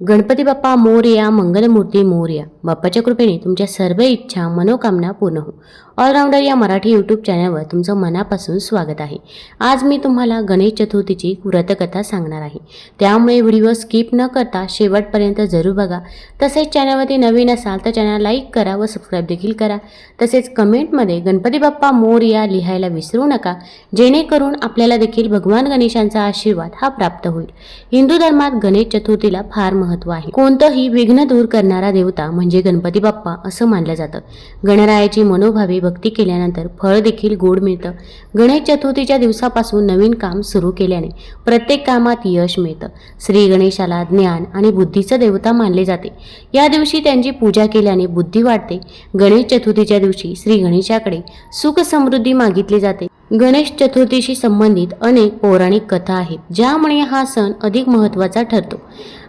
गणपती बाप्पा मोरया मंगलमूर्ती मोरया. बाप्पाच्या कृपेने तुमच्या सर्व इच्छा मनोकामना पूर्ण हो. ऑलराऊंडर या मराठी यूट्यूब चॅनलवर तुमचं मनापासून स्वागत आहे. आज मी तुम्हाला गणेश चतुर्थीची व्रतकथा सांगणार आहे. त्यामुळे व्हिडिओ स्किप न करता शेवटपर्यंत जरूर बघा. तसेच चॅनलवरती नवीन असाल तर चॅनल लाईक करा व सबस्क्राईब देखील करा. तसेच कमेंटमध्ये गणपती बाप्पा मोरया लिहायला विसरू नका. जेणेकरून आपल्याला देखील भगवान गणेशांचा आशीर्वाद हा प्राप्त होईल. हिंदू धर्मात गणेश चतुर्थीला फार महत्त्व आहे. कोणतंही विघ्न दूर करणारा देवता म्हणजे गणपती बाप्पा असं मानलं जातं. गणरायाची मनोभावे भक्ती केल्यानंतर फळ देखील गोड मिळतं. गणेश चतुर्थीच्या दिवसापासून नवीन काम सुरू केल्याने प्रत्येक कामात यश मिळतं. श्री गणेशाला ज्ञान आणि बुद्धीचं देवता मानले जाते. या दिवशी त्यांची पूजा केल्याने बुद्धी वाढते. गणेश चतुर्थीच्या दिवशी श्री गणेशाकडे सुख समृद्धी मागितली जाते. गणेश चतुर्थीशी संबंधित अनेक पौराणिक कथा आहेत ज्यामुळे हा सण अधिक महत्त्वाचा ठरतो.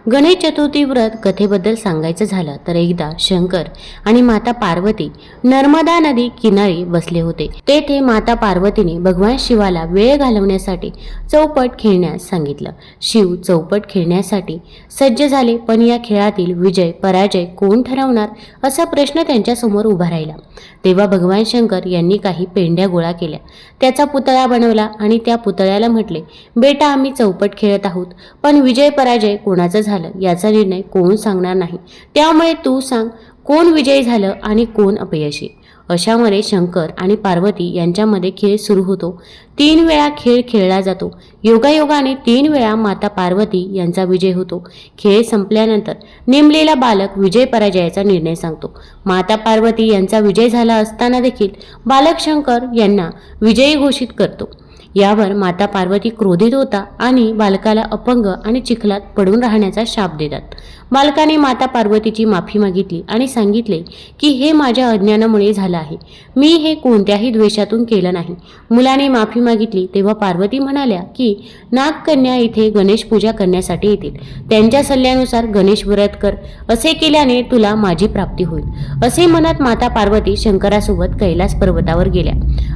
गणेश चतुर्थी व्रत कथेबद्दल सांगायचं झालं तर एकदा शंकर आणि माता पार्वती नर्मदा नदी किनारी बसले होते. तेथे माता पार्वतीने भगवान शिवाला वेळ घालवण्यासाठी चौपट खेळण्यास सांगितलं. शिव चौपट खेळण्यासाठी सज्ज झाले पण या खेळातील विजय पराजय कोण ठरवणार असा प्रश्न त्यांच्यासमोर उभा राहिला. तेव्हा भगवान शंकर यांनी काही पेंड्या गोळा केल्या. त्याचा पुतळा बनवला आणि त्या पुतळ्याला म्हटले बेटा आम्ही चौपट खेळत आहोत पण विजय पराजय कोणाचं झालं? याचा निर्णय कोण सांगणार नाही. त्यामुळे तू सांग कोण विजयी झालं आणि कोण अपयशी? अशामध्ये शंकर आणि पार्वती यांच्यामध्ये खेळ सुरू होतो. तीन वेळा खेळ खेळला जातो. योगायोगाने तीन वेळा माता पार्वती यांचा विजय होतो. खेळ संपल्यानंतर नेमलेला बालक विजय पराजयाचा निर्णय सांगतो. माता पार्वती यांचा विजय झाला असताना देखील बालक शंकर यांना विजयी घोषित करतो. यावर माता पार्वती क्रोधित होता आणि बालकाला अपंग आणि चिखलात पडून राहण्याचा शाप देतात. बालकाने माता पार्वतीची माफी मागितली आणि सांगितले की हे माझ्या अज्ञानामुळे झालं आहे. मी हे कोणत्याही द्वेषातून केलं नाही. मुलाने माफी मागितली तेव्हा पार्वती म्हणाल्या की नागकन्या इथे गणेश पूजा करण्यासाठी येतील. त्यांच्या सल्ल्यानुसार गणेश व्रत कर. असे केल्याने तुला माझी प्राप्ती होईल. असे म्हणत माता पार्वती शंकरासोबत कैलास पर्वतावर गेल्या.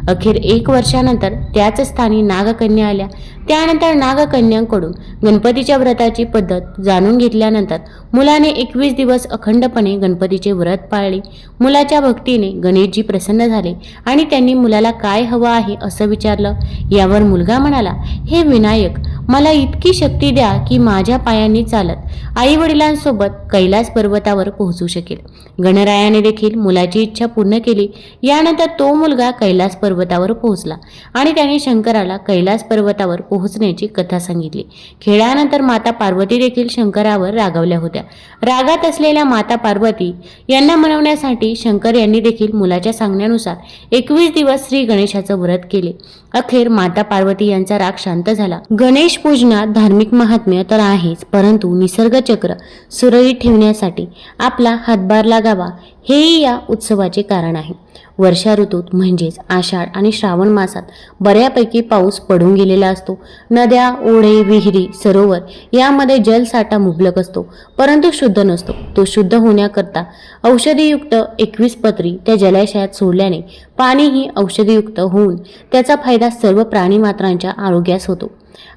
अखेर एक वर्षानंतर त्याच स्थानी नागकन्या आल्या. त्यानंतर नागकन्यांकडून गणपतीच्या व्रताची पद्धत जाणून घेतल्यानंतर मुलाने एकवीस दिवस अखंडपणे गणपतीचे व्रत पाळले. मुलाच्या भक्तीने गणेशजी प्रसन्न झाले आणि त्यांनी मुलाला काय हवं आहे असं विचारलं. यावर मुलगा म्हणाला हे विनायक मला इतकी शक्ती द्या की माझ्या पायांनी चालत आई वडिलांसोबत कैलास पर्वतावर पोहोचू शकेल. गणरायाने देखील मुलाची इच्छा पूर्ण केली. यानंतर तो मुलगा कैलास पर्वतावर पोहोचला आणि त्याने शंकराला कैलास पर्वतावर पोहोचण्याची कथा सांगितली. खेळानंतर माता पार्वती देखील शंकरावर रागावल्या होत्या. रागात असलेल्या माता पार्वती यांना मनवण्यासाठी शंकर यांनी देखील मुलाच्या सांगण्यानुसार एकवीस दिवस श्री गणेशाचं व्रत केले. अखेर माता पार्वती यांचा राग शांत झाला. गणेश पूजनात धार्मिक महात्म्य तर आहेच परंतु निसर्ग चक्र सुरळीत ठेवण्यासाठी आपला हातभार लागावा हेही या उत्सवाचे कारण आहे. वर्षा ऋतूत म्हणजेच आषाढ आणि श्रावण मासात बऱ्यापैकी पाऊस पडून गेलेला असतो. नद्या ओढे विहिरी सरोवर यामध्ये जलसाठा मुबलक असतो परंतु शुद्ध नसतो. तो शुद्ध होण्याकरता औषधीयुक्त एकवीस पत्री त्या जलाशयात सोडल्याने पाणीही औषधीयुक्त होऊन त्याचा फायदा सर्व प्राणीमात्रांच्या आरोग्यास होतो.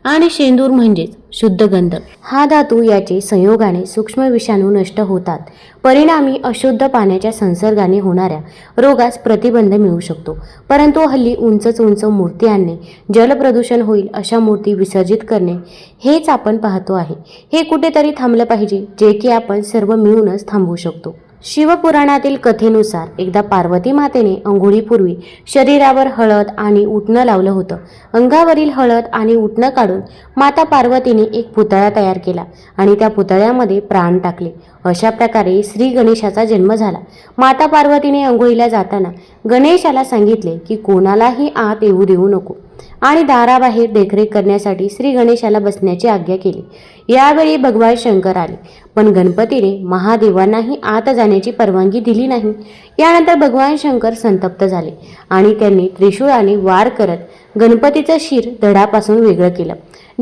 आणि शेंदूर म्हणजेच शुद्ध गंध. हा धातू याचे संयोगाने सूक्ष्म विषाणू नष्ट होतात. परिणामी अशुद्ध पाण्याच्या संसर्गाने होणाऱ्या रोगास प्रतिबंध मिळू शकतो. परंतु हल्ली उंचच उंच मूर्ती आणणे जलप्रदूषण होईल अशा मूर्ती विसर्जित करणे हेच आपण पाहतो आहे. हे कुठेतरी थांबलं पाहिजे जे की आपण सर्व मिळूनच थांबवू शकतो. शिवपुराणातील कथेनुसार एकदा पार्वती मातेने अंघोळीपूर्वी शरीरावर हळद आणि उटणं लावलं होतं. अंगावरील हळद आणि उटणं काढून माता पार्वतीने एक पुतळा तयार केला आणि त्या पुतळ्यामध्ये प्राण टाकले. अशा प्रकारे श्री गणेशाचा जन्म झाला. माता पार्वतीने अंघोळीला जाताना गणेशाला सांगितले की कोणालाही आत येऊ देऊ नको आणि दाराबाहेर देखरेख करण्यासाठी श्री गणेशाला बसण्याची आज्ञा केली. यावेळी भगवान शंकर आले. पण गणपतीने महादेवांनाही आत जाण्याची परवानगी दिली नाही. यानंतर भगवान शंकर संतप्त झाले आणि त्यांनी त्रिशूळाने वार करत गणपतीचं शिर धडापासून वेगळं केलं.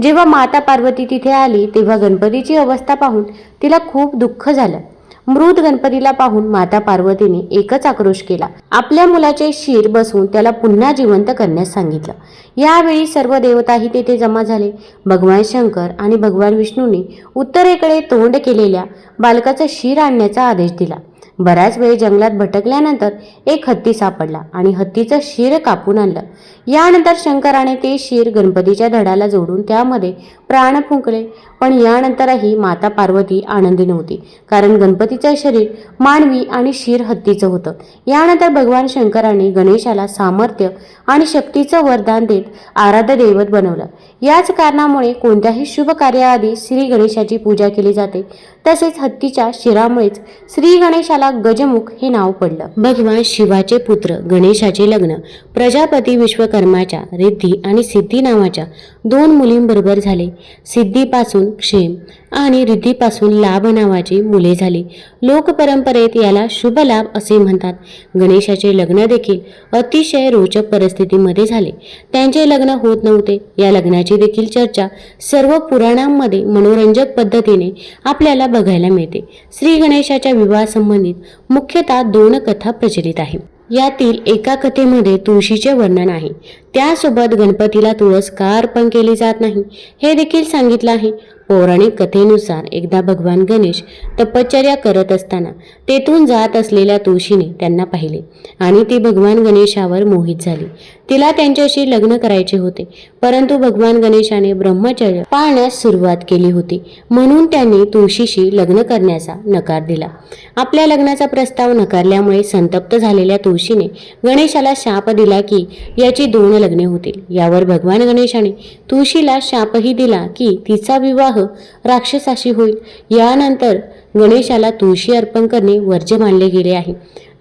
जेव्हा माता पार्वती तिथे आली तेव्हा गणपतीची अवस्था पाहून तिला खूप दुःख झालं. मृत गणपतीला पाहून माता पार्वतीने एकच आक्रोश केला. आपल्या मुलाचे शिर बसवून त्याला पुन्हा जिवंत करण्यास सांगितलं. यावेळी सर्व देवताही तेथे जमा झाले. भगवान शंकर आणि भगवान विष्णूने उत्तरेकडे तोंड केलेल्या बालकाचा शिर आणण्याचा आदेश दिला. बराच वेळ जंगलात भटकल्यानंतर एक हत्ती सापडला आणि हत्तीचं शिर कापून आणलं. यानंतर शंकराने ते शिर गणपतीच्या धडाला जोडून त्यामध्ये प्राण फुंकले. पण यानंतरही माता पार्वती आनंदी नव्हती. कारण गणपतीचं शरीर मानवी आणि शिर हत्तीचं होतं. यानंतर भगवान शंकराने गणेशाला सामर्थ्य आणि शक्तीचं वरदान देत आराध्य दैवत बनवलं. याच कारणामुळे कोणत्याही शुभ कार्याआधी श्री गणेशाची पूजा केली जाते. तसेच हत्तीच्या शिरामुळेच श्री गणेशाला गजमुख हे नाव पडलं. भगवान शिवाचे पुत्र गणेशाचे लग्न प्रजापती विश्वकर्माच्या रिद्धी आणि सिद्धी नावाच्या दोन मुलींबरोबर झाले. सिद्धीपासून क्षेम आणि रिद्धीपासून लाभ नावाची मुले झाली. लोकपरंपरेत याला शुभ लाभ असे म्हणतात. गणेशाचे लग्न देखील अतिशय रोचक परिस्थितीमध्ये झाले. त्यांचे लग्न होत नव्हते. या लग्नाची देखील चर्चा सर्व पुराणांमध्ये मनोरंजक पद्धतीने आपल्याला बघायला मिळते. श्री गणेशाच्या विवाहासंबंधित मुख्यतः दोन कथा प्रचलित आहे. यातील एका कथेमध्ये तुळशीचे वर्णन आहे. त्यासोबत गणपतीला तुळस का अर्पण केली जात नाही हे देखील सांगितलं आहे. पौराणिक कथेनुसार एकदा भगवान गणेश तपश्चर्या करत असताना तेथून जात असलेल्या तुळशीने त्यांना पाहिले आणि ती भगवान गणेशावर मोहित झाली. तिला त्यांच्याशी लग्न करायचे होते परंतु भगवान गणेशाने ब्रह्मचर्य पाळण्यास सुरुवात केली होती. म्हणून त्यांनी तुळशीशी लग्न करण्याचा नकार दिला. आपल्या लग्नाचा प्रस्ताव नकारल्यामुळे संतप्त झालेल्या तुळशीने गणेशाला शाप दिला की याची दोन लग्ने होतील. यावर भगवान गणेशाने तुळशीला शापही दिला की तिचा विवाह राक्षसाशी होईल. यानंतर गणेशाला तुळशी अर्पण करणे वर्ज्य मानले गेले आहे.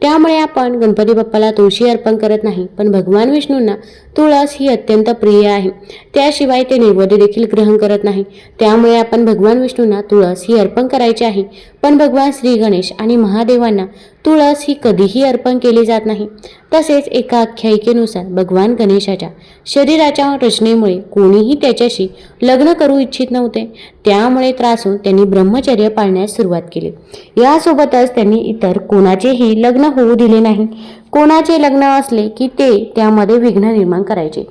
त्यामुळे आपण गणपती बाप्पाला तुळशी अर्पण करत नाही पण भगवान विष्णूंना तुळस ही अत्यंत प्रिय आहे. त्याशिवाय ते नैवेद्य देखील ग्रहण करत नाही. त्यामुळे आपण भगवान विष्णूंना तुळस ही अर्पण करायची आहे. पण भगवान श्री गणेश आणि महादेवांना तुळस ही कधीही अर्पण केली जात नाही. तसेच एका आख्यायिकेनुसार भगवान गणेशाच्या शरीराच्या रचनेमुळे कोणीही त्याच्याशी लग्न करू इच्छित नव्हते. त्यामुळे त्रासून त्यांनी ब्रह्मचर्य पाळण्यास सुरुवात केली. यासोबतच त्यांनी इतर कोणाचेही लग्न लग्न होऊ दिले नाही. कोणाचे लग्न असले की ते त्यामध्ये विघ्न निर्माण करायचे.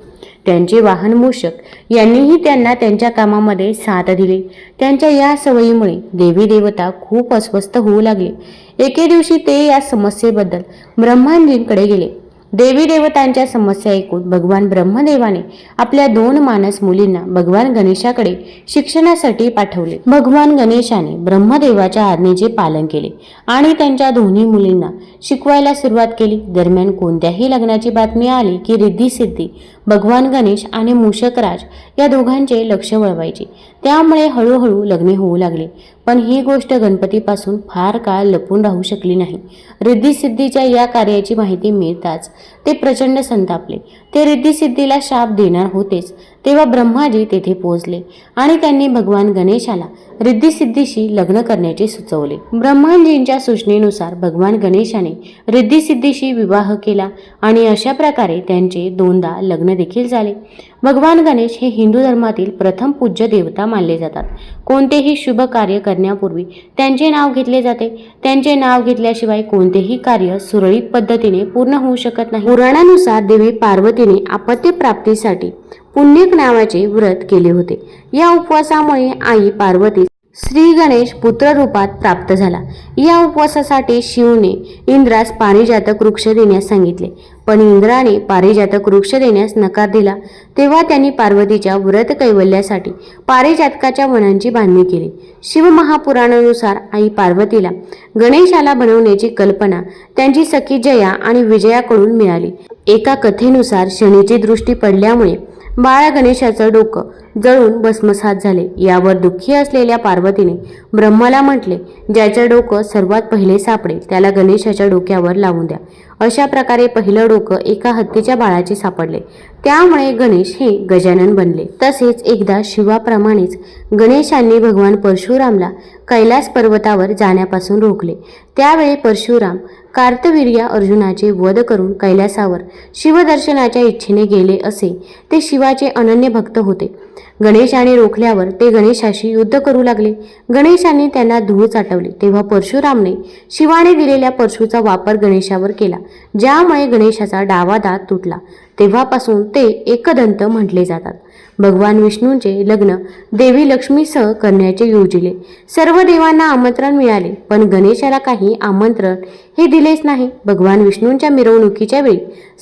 त्यांचे वाहन मूषक यांनीही त्यांना त्यांच्या कामामध्ये साथ दिली. त्यांच्या या सवयीमुळे देवी देवता खूप अस्वस्थ होऊ लागले. एके दिवशी ते या समस्येबद्दल ब्रह्मांजींकडे गेले. देवी देवतांच्या समस्या ऐकून भगवान ब्रह्मदेवाने आपल्या दोन मानस मुलींना भगवान गणेशाकडे शिक्षणासाठी पाठवले. भगवान गणेशाने ब्रह्मदेवाच्या आज्ञेचे पालन केले आणि त्यांच्या दोन्ही मुलींना शिकवायला सुरुवात केली. दरम्यान कोणत्याही लग्नाची बातमी आली की रिद्धी सिद्धी भगवान गणेश आणि मूषकराज या दोघांचे लक्ष वळवायचे. त्यामुळे हळूहळू लग्ने होऊ लागले. पण ही गोष्ट गणपतीपासून फार काळ लपून राहू शकली नाही. रिद्धिसिद्धीच्या या कार्याची माहिती मिळताच ते प्रचंड संतापले. ते रिद्धिसिद्धीला शाप देणार होतेच. तेव्हा ब्रह्माजी तेथे पोहोचले आणि त्यांनी भगवान गणेशाला रिद्धिसिद्धीशी लग्न करण्याचे सुचवले. ब्रह्माजींच्या सूचनेनुसार भगवान गणेशाने रिद्धिसिद्धीशी विवाह केला आणि अशा प्रकारे त्यांचे दोनदा लग्न देखील झाले. भगवान गणेश हे हिंदू धर्मातील प्रथम पूज्य देवता मानले जातात. कोणतेही शुभ कार्य करण्यापूर्वी त्यांचे नाव घेतले जाते. त्यांचे नाव घेतल्याशिवाय कोणतेही कार्य सुरळीत पद्धतीने पूर्ण होऊ शकत नाही. पुराणानुसार देवी पार्वतीने आपत्य प्राप्तीसाठी पुण्यक नावाचे व्रत केले होते. या उपवासामुळे आई पार्वती श्री गणेश पुत्ररूपात प्राप्त झाला. या उपवासासाठी शिवने इंद्रास पारिजातक वृक्ष देण्यास सांगितले. पण इंद्राने पारिजातक वृक्ष देण्यास नकार दिला. तेव्हा त्यांनी पार्वतीच्या व्रत कैवल्यासाठी पारिजातकाच्या वनांची बांधणी केली. शिवमहापुराणानुसार आई पार्वतीला गणेशाला बनवण्याची कल्पना त्यांची सखी जया आणि विजयाकडून मिळाली. एका कथेनुसार शनीची दृष्टी पडल्यामुळे बाळा गणेशाचं डोकं जळून भस्मसात झाले. यावर दुःखी असलेल्या पार्वतीने ब्रह्माला म्हटले ज्याचं डोकं सर्वात पहिले सापडेल त्याला गणेशाच्या डोक्यावर लावून द्या. अशा प्रकारे पहिलं डोकं एका हत्तीच्या बाळाचे सापडले. त्यामुळे गणेश हे गजानन बनले. तसेच एकदा शिवाप्रमाणेच गणेशांनी भगवान परशुरामला कैलास पर्वतावर जाण्यापासून रोखले. त्यावेळी परशुराम कार्तवीर्या अर्जुनाचे वध करून कैलासावर शिवदर्शनाच्या इच्छेने गेले असे ते शिवाचे अनन्य भक्त होते. गणेशाने रोखल्यावर ते गणेशाशी युद्ध करू लागले. गणेशाने त्यांना धूळ चाटवले. तेव्हा परशुरामने शिवाने दिलेल्या परशुचा वापर गणेशावर केला ज्यामुळे गणेशाचा डावा दात तुटला. तेव्हापासून ते एकदंत म्हटले जातात. भगवान विष्णूंचे लग्न देवी लक्ष्मीसह करण्याचे योजिले. सर्व देवांना आमंत्रण मिळाले पण गणेशाला काही आमंत्रण हे दिलेच नाही. भगवान विष्णूंच्या मिरवणुकीच्या वेळी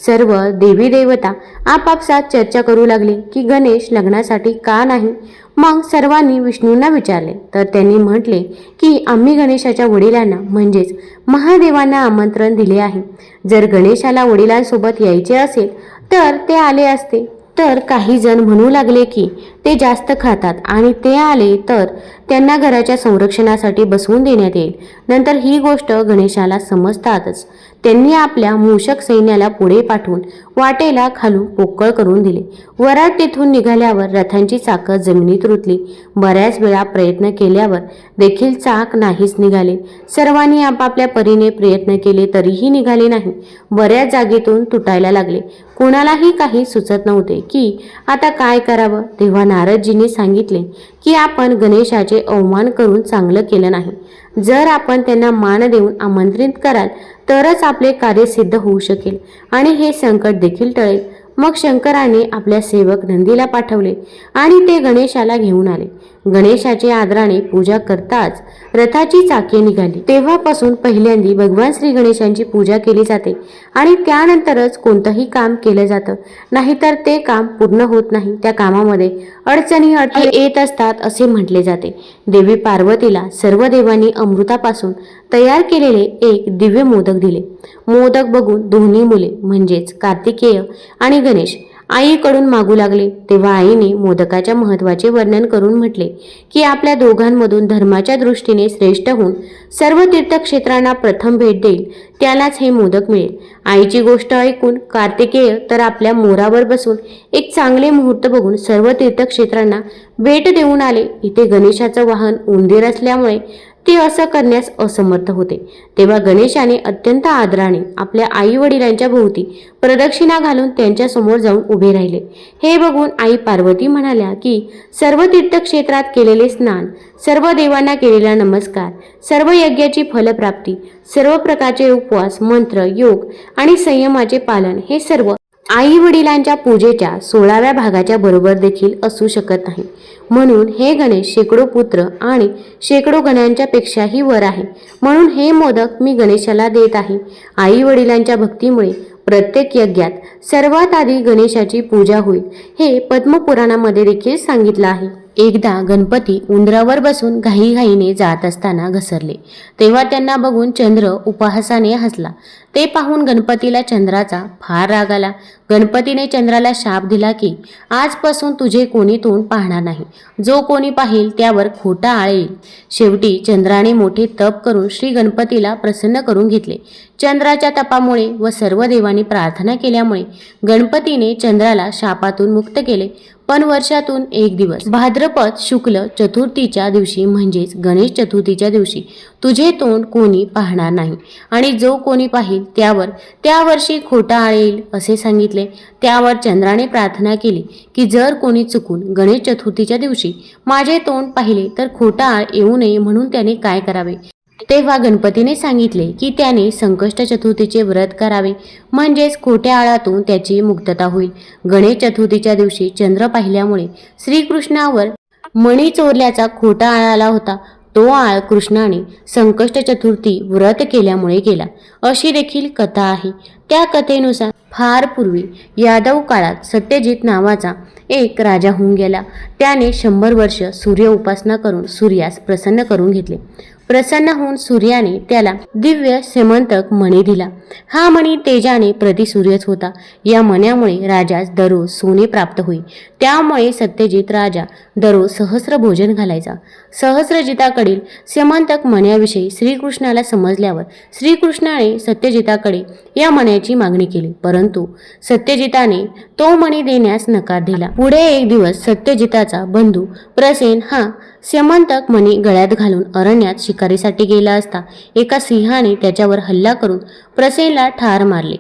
सर्व देवी देवता आपापसात चर्चा करू लागले की गणेश लग्नासाठी का नाही? मग सर्वांनी विष्णूंना विचारले. तर त्यांनी म्हटले की आम्ही गणेशाच्या वडिलांना म्हणजेच महादेवांना आमंत्रण दिले आहे. जर गणेशाला वडिलांसोबत यायचे असेल तर ते आले असते. तर काही जण म्हणू लागले की ते जास्त खातात आणि ते आले तर त्यांना घराच्या संरक्षणासाठी बसवून देण्यात येईल. नंतर ही गोष्ट गणेशाला समजतातच. त्यांनी आपल्या मूषक सैन्याला पुढे पाठवून वाटेला खालून पोकळ करून दिले. वरात तेथून निघाल्यावर रथांची चाकं जमिनीत रुतली. बऱ्याच वेळा प्रयत्न केल्यावर देखील चाक नाहीच निघाले. सर्वांनी आपापल्या परीने प्रयत्न केले तरीही निघाले नाही. बऱ्याच जागेतून तुटायला लागले. कुणालाही काही सुचत नव्हते की आता काय करावं? तेव्हा नारदजींनी सांगितले की आपण गणेशाचे अवमान करून चांगलं केलं नाही. जर आपण त्यांना मान देऊन आमंत्रित कराल तरच आपले कार्य सिद्ध होऊ शकेल. आणि हे संकट देखील टळेल. मग शंकराने आपल्या सेवक नंदीला पाठवले आणि ते गणेशाला घेऊन आले. गणेशाची आदराने पूजा करताच रथाची चाके निघाली. तेव्हापासून पहिल्यांदी भगवान श्री गणेशांची पूजा केली जाते आणि त्यानंतरच कोणतंही काम केलं जातं. नाहीतर ते काम पूर्ण होत नाही. त्या कामामध्ये अडचणी अडथळे येत असतात असे म्हटले जाते. देवी पार्वतीला सर्व देवांनी अमृतापासून तयार केलेले एक दिव्य मोदक दिले. मोदक बघून दोन्ही मुले म्हणजेच कार्तिकेय आणि गणेश आईकडून मागू लागले तेव्हा आईने मोदकाच्या महत्त्वाचे वर्णन करून म्हटले की आपल्या दोघांमधून धर्माच्या दृष्टीने श्रेष्ठ होऊन सर्व तीर्थक्षेत्रांना प्रथम भेट देईल त्यालाच हे मोदक मिळेल. आईची गोष्ट ऐकून कार्तिकेय तर आपल्या मोरावर बसून एक चांगले मुहूर्त बघून सर्व तीर्थक्षेत्रांना भेट देऊन आले. इथे गणेशाचं वाहन उंदीर असल्यामुळे ते असं करण्यास असमर्थ होते. तेव्हा गणेशाने अत्यंत आदराने आपल्या आई वडिलांच्या भोवती प्रदक्षिणा घालून त्यांच्यासमोर जाऊन उभे राहिले. हे बघून आई पार्वती म्हणाल्या की सर्व तीर्थक्षेत्रात केलेले स्नान सर्व देवांना केलेला नमस्कार सर्व यज्ञाची फलप्राप्ती सर्व प्रकारचे उपवास मंत्र योग आणि संयमाचे पालन हे सर्व आई वडिलांच्या पूजेच्या सोळाव्या भागाच्या बरोबर देखील असू शकत नाही. म्हणून हे गणेश शेकडो पुत्र आणि शेकडो गणांच्या पेक्षाही वर आहे. म्हणून हे मोदक मी गणेशाला देत आहे. आई वडिलांच्या भक्तीमुळे प्रत्येक यज्ञात सर्वात आधी गणेशाची पूजा होईल हे पद्मपुराणामध्ये देखील सांगितलं आहे. एकदा गणपती उंदरावर बसून घाईघाईने जात असताना घसरले. तेव्हा त्यांना बघून चंद्र उपहासाने हसला. ते पाहून गणपतीला चंद्राचा फार राग आला. गणपतीने चंद्राला शाप दिला की आजपासून तुझे कोणी तोंड पाहणार नाही. जो कोणी पाहिल त्यावर खोटा आळ येईल. शेवटी चंद्राने मोठे तप करून श्री गणपतीला प्रसन्न करून घेतले. चंद्राच्या तपामुळे व सर्व देवांनी प्रार्थना केल्यामुळे गणपतीने चंद्राला शापातून मुक्त केले. पण वर्षातून एक दिवस. भाद्रपद शुक्ल चतुर्थीच्या दिवशी म्हणजेच गणेश चतुर्थीच्या दिवशी तुझे तोंड कोणी पाहणार नाही आणि जो कोणी पाहिल त्यावर त्या वर्षी खोटा येईल असे सांगितले. त्यावर चंद्राने प्रार्थना केली की जर कोणी चुकून गणेश चतुर्थीच्या दिवशी माझे तोंड पाहिले तर खोटा आळ येऊ नये म्हणून त्याने काय करावे? तेव्हा गणपतीने सांगितले की त्याने संकष्ट चतुर्थीचे व्रत करावे. म्हणजेच खोट्या आळातून त्याची मुक्तता होईल. गणेश चतुर्थीच्या दिवशी चंद्र पाहिल्यामुळे श्रीकृष्णावर मणी चोरल्याचा खोटा आळ आला होता. तो आळ कृष्णाने संकष्ट चतुर्थी व्रत केल्यामुळे गेला. अशी देखील कथा आहे. त्या कथेनुसार फार पूर्वी यादव काळात सत्यजित नावाचा एक राजा होऊन गेला. त्याने शंभर वर्ष सूर्य उपासना करून सूर्यास प्रसन्न करून घेतले. प्रसन्न होऊन सूर्याने त्याला दिव्य सेमंतक मणी दिला. हा मणी तेजाने प्रतिसूर्यच होता. या मण्यामुळे राजास दररोज सोने प्राप्त होई. त्यामुळे सत्यजित राजा दररोज सहस्र भोजन घालायचा. सहस्रजिताकडील सेमंतक मण्याविषयी श्रीकृष्णाला समजल्यावर श्रीकृष्णाने सत्यजिताकडे या मण्याची देण्याची मागणी केली. परंतु सत्यजिताने तो मणी देण्यास नकार दिला. पुढे एक दिवस सत्यजिताचा बंधू प्रसेन हा सेमंतक मणी गळ्यात घालून अरण्यात शिकारीसाठी गेला असता एका सिंहाने त्याच्यावर हल्ला करून प्रसेनला ठार मारले.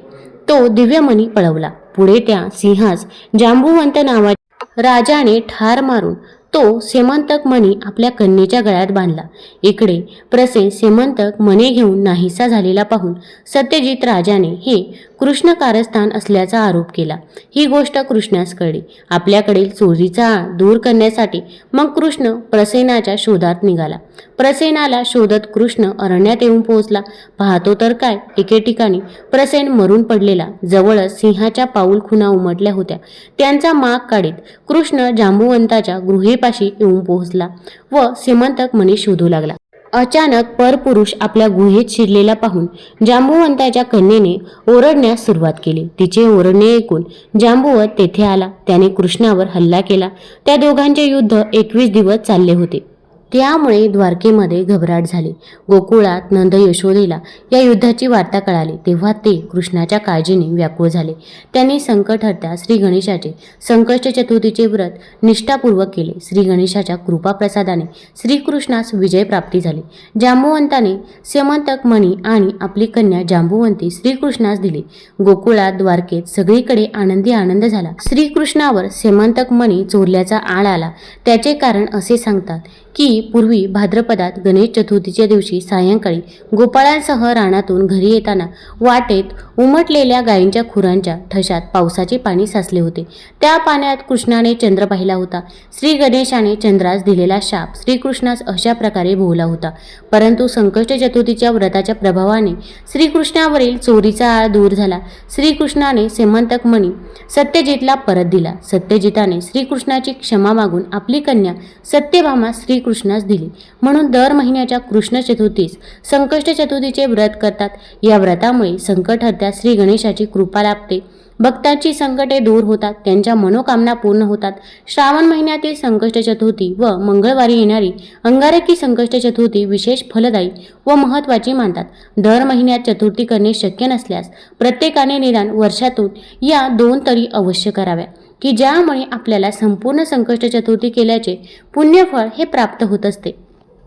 तो दिव्यमणी पळवला. पुढे त्या सिंहास जांबुवंत नावा राजाने ठार मारून तो सेमंतक मणी आपल्या कन्येच्या गळ्यात बांधला. इकडे प्रसे सेमंतक मणी घेऊन नाहीसा झालेला पाहून सत्यजित राजाने हे कृष्ण कारस्थान असल्याचा आरोप केला. ही गोष्ट कृष्णास कळली. आपल्याकडील चोरीचा आळ दूर करण्यासाठी मग कृष्ण प्रसेनाच्या शोधात निघाला. प्रसेनाला शोधत कृष्ण अरण्यात येऊन पोहोचला. पाहतो तर काय एके ठिकाणी प्रसेन मरून पडलेला जवळच सिंहाच्या पाऊल खुणा उमटल्या होत्या. त्यांचा माग काढीत कृष्ण जांबुवंताच्या गृहेपाशी येऊन पोहोचला व सीमंतक मणी शोधू लागला. अचानक परपुरुष आपल्या गुहेत शिरलेला पाहून जांबुवंताच्या कन्येने ओरडण्यास सुरुवात केली. तिचे ओरडणे ऐकून जांबुवत तेथे आला. त्याने कृष्णावर हल्ला केला. त्या दोघांचे युद्ध एकवीस दिवस चालले होते. त्यामुळे द्वारकेमध्ये घबराट झाली. गोकुळात नंद यशोदेला या युद्धाची वार्ता कळाली. तेव्हा ते कृष्णाच्या काळजीने व्याकुळ झाले. त्यांनी संकट हरता श्री गणेशाचे संकष्ट चतुर्थीचे व्रत निष्ठापूर्वक केले. श्री गणेशाच्या कृपाप्रसादाने श्रीकृष्णास विजय प्राप्ती झाली. जांबुवंताने समंतक मणी आणि आपली कन्या जांबुवंती श्रीकृष्णास दिली. गोकुळात द्वारकेत सगळीकडे आनंदी आनंद झाला. श्रीकृष्णावर सेमंतक मणी चोरल्याचा आळ आला. त्याचे कारण असे सांगतात की पूर्वी भाद्रपदात गणेश चतुर्थीच्या दिवशी सायंकाळी गोपाळांसह रानातून घरी येताना वाटेत उमटलेल्या गायींच्या खुरांच्या ठशात पावसाचे पाणी साचले होते. त्या पाण्यात कृष्णाने चंद्र पाहिला होता. श्री गणेशाने चंद्रास दिलेला शाप श्रीकृष्णास अशा प्रकारे भोवला होता. परंतु संकष्ट चतुर्थीच्या व्रताच्या प्रभावाने श्रीकृष्णावरील चोरीचा आळ दूर झाला. श्रीकृष्णाने सेमंतक मणी सत्यजितला परत दिला. सत्यजिताने श्रीकृष्णाची क्षमा मागून आपली कन्या सत्यभामा श्री श्रीकृष्णास दिली. म्हणून दर महिन्याच्या कृष्ण चतुर्थीस संकष्ट चतुर्थीचे व्रत करतात. या व्रतामुळे संकट हत्या श्री गणेशाची कृपा लाभते. भक्तांची संकटे दूर होतात. त्यांच्या मनोकामना पूर्ण होतात. श्रावण महिन्यातील संकष्ट चतुर्थी व मंगळवारी येणारी अंगारकी संकष्ट चतुर्थी विशेष फलदायी व महत्त्वाची मानतात. दर महिन्यात चतुर्थी करणे शक्य नसल्यास प्रत्येकाने निदान वर्षातून या दोन तरी अवश्य कराव्या. की ज्यामुळे आपल्याला संपूर्ण संकष्ट चतुर्थी केल्याचे पुण्यफळ हे प्राप्त होत असते.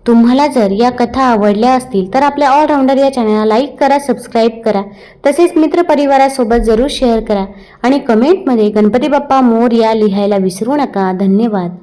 तुम्हाला जर या कथा आवडल्या असतील तर आपल्या ऑलराऊंडर या चॅनलला लाईक करा सबस्क्राईब करा. तसेच मित्रपरिवारासोबत जरूर शेअर करा. आणि कमेंटमध्ये गणपती बाप्पा मोर या लिहायला विसरू नका. धन्यवाद.